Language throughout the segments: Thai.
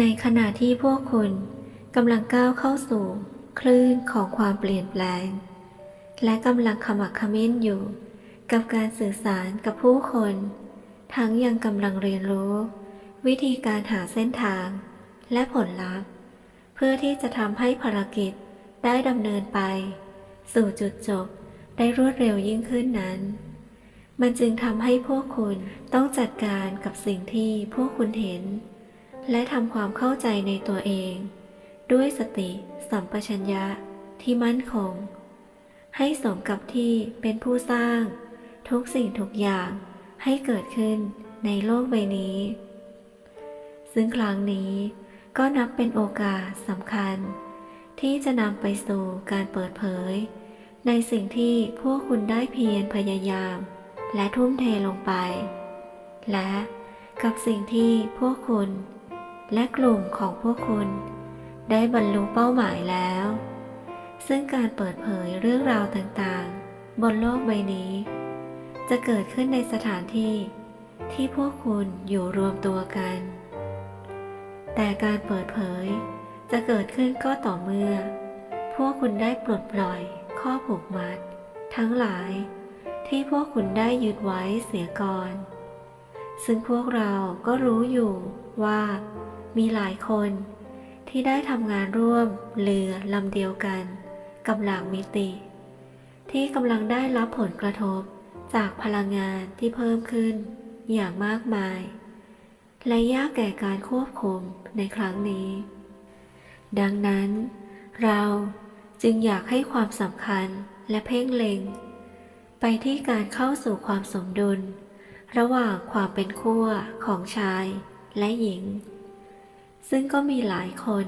ในขณะที่พวกคุณกำลังก้าวเข้าสู่คลื่นของความเปลี่ยนแปลง และกำลังขมักขม้นอยู่ กับการสื่อสารกับผู้คน ทั้งยังกำลังเรียนรู้ วิธีการหาเส้นทาง และผลลัพธ์ เพื่อที่จะทำให้ภารกิจได้ดำเนินไป สู่จุดจบได้รวดเร็วยิ่งขึ้นนั้น มันจึงทำให้พวกคุณต้องจัดการกับสิ่งที่พวกคุณเห็น และทำความเข้าใจในตัวเอง ด้วยสติสัมปชัญญะที่มั่นคง ให้สมกับที่เป็นผู้สร้าง ทุกสิ่งทุกอย่างให้เกิดขึ้นในโลกใบนี้ ซึ่งครั้งนี้ก็นับเป็นโอกาสสำคัญ ที่จะนำไปสู่การเปิดเผย ในสิ่งที่พวกคุณได้เพียรพยายาม และทุ่มเทลงไป และกับสิ่งที่พวกคุณ และกลุ่มของพวกคุณ ได้บรรลุเป้าหมายแล้ว ซึ่งการเปิดเผยเรื่องราวต่างๆ บนโลกใบนี้ จะเกิดขึ้นในสถานที่ที่พวกคุณอยู่รวมตัวกัน แต่การเปิดเผยจะเกิดขึ้นก็ต่อเมื่อ พวกคุณได้ปลดปล่อยข้อผูกมัด ทั้งหลายที่พวกคุณได้ยึดไว้เสียก่อน ซึ่งพวกเราก็รู้อยู่ว่า มีหลายคนที่ได้ทำงานร่วมเรือลำเดียวกันกับหลากมิติ ที่กำลังได้รับผลกระทบจากพลังงานที่เพิ่มขึ้นอย่างมากมาย และยากแก่การควบคุมในครั้งนี้ ดังนั้น เราจึงอยากให้ความสำคัญและเพ่งเล็ง ไปที่การเข้าสู่ความสมดุล ระหว่างความเป็นขั้วของชายและหญิง ซึ่งก็มีหลายคน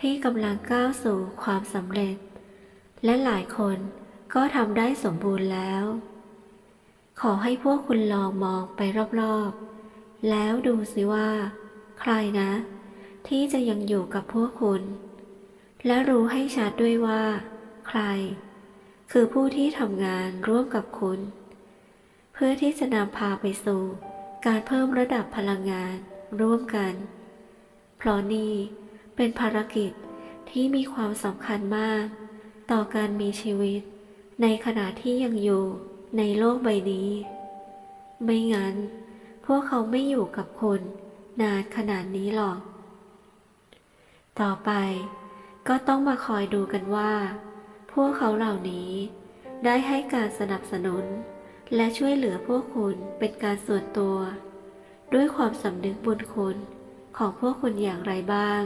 ที่กำลังก้าวสู่ความสำเร็จ และหลายคนก็ทำได้สมบูรณ์แล้ว ขอให้พวกคุณลองมองไปรอบๆ แล้วดูสิว่า ใครนะ ที่จะยังอยู่กับพวกคุณ และรู้ให้ชัดด้วยว่า ใคร คือผู้ที่ทำงานร่วมกับคุณ เพื่อที่จะนำพาไปสู่ การเพิ่มระดับพลังงานร่วมกัน เพราะนี่เป็นภารกิจที่มีความสำคัญมาก ต่อการมีชีวิต ในขณะที่ยังอยู่ในโลกใบนี้ ไม่งั้น พวกเขาไม่อยู่กับคุณนานขนาดนี้หรอก ต่อไปก็ต้องมาคอยดูกันว่า พวกเขาเหล่านี้ได้ให้การสนับสนุน และช่วยเหลือพวกคุณเป็นการส่วนตัว ด้วยความสำนึกบุญคุณ ของพวกคุณอย่างไรบ้าง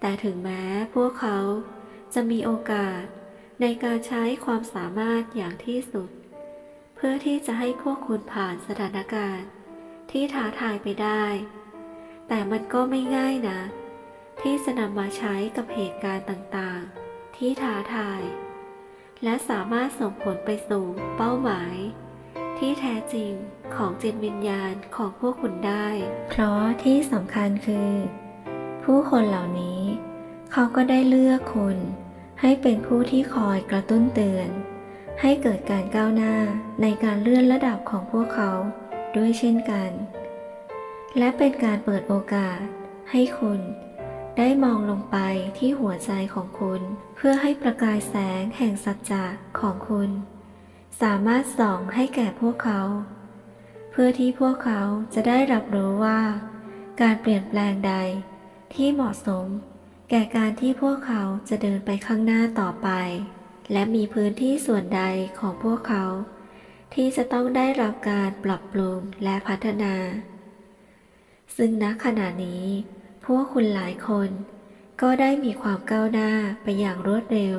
แต่ถึงแม้พวกเขาจะมีโอกาสในการใช้ความสามารถอย่างที่สุด เพื่อที่จะให้พวกคุณผ่านสถานการณ์ที่ท้าทายไปได้ แต่มันก็ไม่ง่ายนะ ที่จะนำมาใช้กับเหตุการณ์ต่างๆ ที่ท้าทาย และสามารถส่งผลไปสู่เป้าหมาย ที่แท้จริงของจิตวิญญาณของพวกคุณได้ เพราะที่สำคัญคือ ผู้คนเหล่านี้ เขาก็ได้เลือกคุณ ให้เป็นผู้ที่คอยกระตุ้นเตือน ให้เกิดการก้าวหน้าในการเลื่อนระดับของพวกเขาด้วยเช่นกัน และเป็นการเปิดโอกาสให้คุณได้มองลงไปที่หัวใจของคุณ เพื่อให้ประกายแสงแห่งสัจจะของคุณ สามารถส่องให้แก่พวกเขา เพื่อที่พวกเขาจะได้รับรู้ว่า การเปลี่ยนแปลงใดที่เหมาะสม แก่การที่พวกเขาจะเดินไปข้างหน้าต่อไป และมีพื้นที่ส่วนใดของพวกเขา ที่จะต้องได้รับการปรับปรุงและพัฒนา ซึ่งณขณะนี้ พวกคุณหลายคนก็ได้มีความก้าวหน้าไปอย่างรวดเร็ว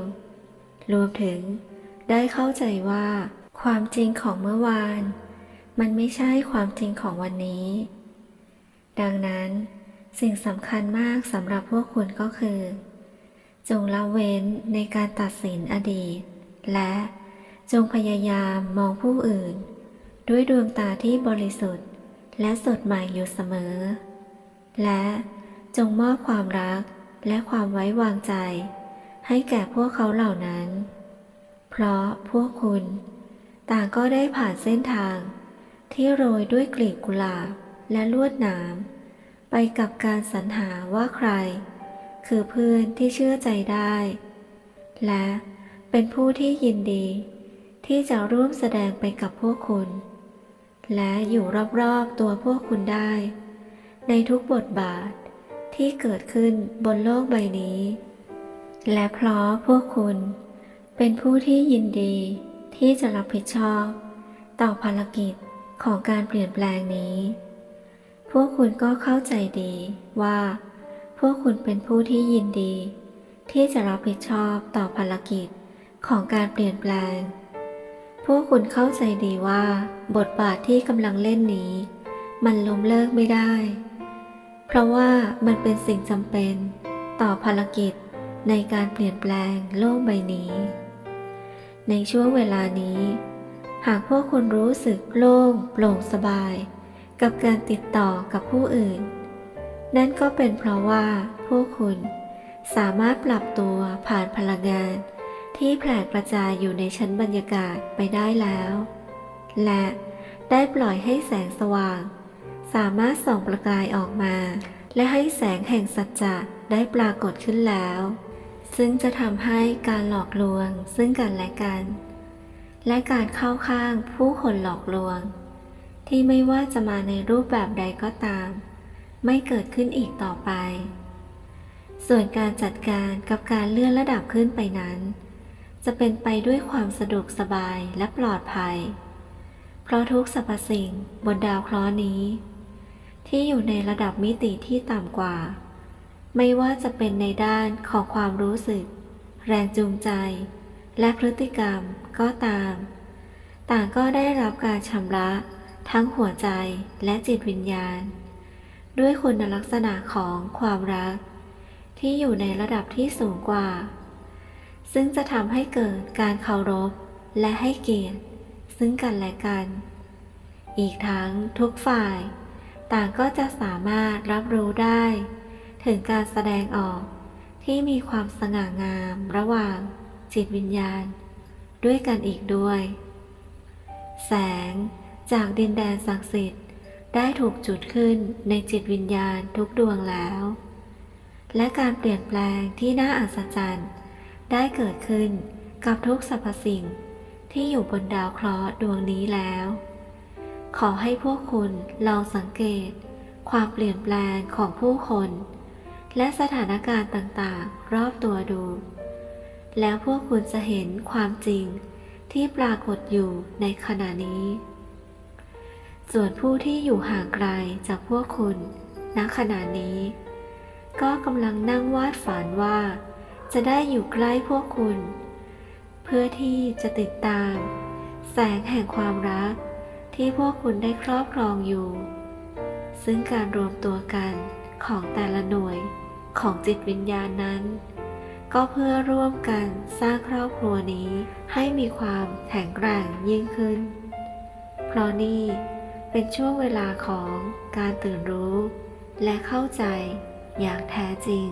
รวมถึง ได้เข้าใจว่า ความจริงของเมื่อวาน มันไม่ใช่ความจริงของวันนี้ ดังนั้นสิ่งสำคัญมากสำหรับพวกคุณก็คือ จงละเว้นในการตัดสินอดีต และจงพยายามมองผู้อื่น ด้วยดวงตาที่บริสุทธิ์ และสดใหม่อยู่เสมอ และจงมอบความรักและความไว้วางใจ ให้แก่พวกเขาเหล่านั้น ราะพวกคุณ ต่างก็ได้ผ่านเส้นทาง ที่โรยด้วยกลีบกุหลาบและลวดหนาม ไปกับการสรรหาว่าใคร คือเพื่อนที่เชื่อใจได้ และเป็นผู้ที่ยินดี ที่จะร่วมแสดงไปกับพวกคุณ และอยู่รอบๆตัวพวกคุณได้ ในทุกบทบาทที่เกิดขึ้นบนโลกใบนี้ และเพราะพวกคุณ เป็นผู้ที่ยินดีที่จะรับผิดชอบ ต่อภารกิจของการเปลี่ยนแปลงนี้ พวกคุณก็เข้าใจดีว่า พวกคุณเป็นผู้ที่ยินดี ที่จะรับผิดชอบต่อภารกิจของการเปลี่ยนแปลง พวกคุณเข้าใจดีว่า บทบาทที่กำลังเล่นนี้ มันล้มเลิกไม่ได้ เพราะว่ามันเป็นสิ่งจำเป็นต่อภารกิจในการเปลี่ยนแปลงโลกใบนี้ ในช่วงเวลานี้ หากพวกคุณรู้สึกโล่งโปร่งสบาย กับการติดต่อกับผู้อื่น นั่นก็เป็นเพราะว่าพวกคุณสามารถปรับตัวผ่านพลังงาน ที่แผ่กระจายอยู่ในชั้นบรรยากาศไปได้แล้ว และได้ปล่อยให้แสงสว่าง สามารถส่องประกายออกมา และให้แสงแห่งสัจจะได้ปรากฏขึ้นแล้ว ซึ่งจะทำให้การหลอกลวงซึ่งกันและกัน และการเข้าข้างผู้คนหลอกลวง ที่ไม่ว่าจะมาในรูปแบบใดก็ตาม ไม่เกิดขึ้นอีกต่อไป ส่วนการจัดการกับการเลื่อนระดับขึ้นไปนั้น จะเป็นไปด้วยความสะดวกสบายและปลอดภัย เพราะทุกสรรพสิ่งบนดาวเคราะห์นี้ ที่อยู่ในระดับมิติที่ต่ำกว่า ไม่ว่าจะเป็นในด้านของความรู้สึก แรงจูงใจ และพฤติกรรมก็ตาม ต่างก็ได้รับการชำระทั้งหัวใจและจิตวิญญาณ ด้วยคุณลักษณะของความรัก ที่อยู่ในระดับที่สูงกว่า ซึ่งจะทำให้เกิดการเคารพและให้เกียรติ ซึ่งกันและกัน อีกทั้งทุกฝ่าย ต่างก็จะสามารถรับรู้ได้ ถึงการแสดงออกที่มีความสง่างามระหว่างจิตวิญญาณ ด้วยกันอีกด้วย แสงจากดินแดนศักดิ์สิทธิ์ได้ถูกจุดขึ้นในจิตวิญญาณทุกดวงแล้ว และการเปลี่ยนแปลงที่น่าอัศจรรย์ ได้เกิดขึ้นกับทุกสรรพสิ่งที่อยู่บนดาวเคราะห์ดวงนี้แล้ว ขอให้พวกคุณลองสังเกต ความเปลี่ยนแปลงของผู้คน และสถานการณ์ต่างๆ รอบตัวดู แล้วพวกคุณจะเห็นความจริงที่ปรากฏอยู่ในขณะนี้ ส่วนผู้ที่อยู่ห่างไกลจากพวกคุณณขณะนี้ ก็กำลังนั่งวาดฝันว่า จะได้อยู่ใกล้พวกคุณ เพื่อที่จะติดตาม แสงแห่งความรักที่พวกคุณได้ครอบครองอยู่ ซึ่งการรวมตัวกันของแต่ละหน่วย ของจิตวิญญาณนั้น ก็เพื่อร่วมกันสร้างครอบครัวนี้ให้มีความแข็งแกร่งยิ่งขึ้น เพราะนี่เป็นช่วงเวลาของการตื่นรู้ และเข้าใจอย่างแท้จริง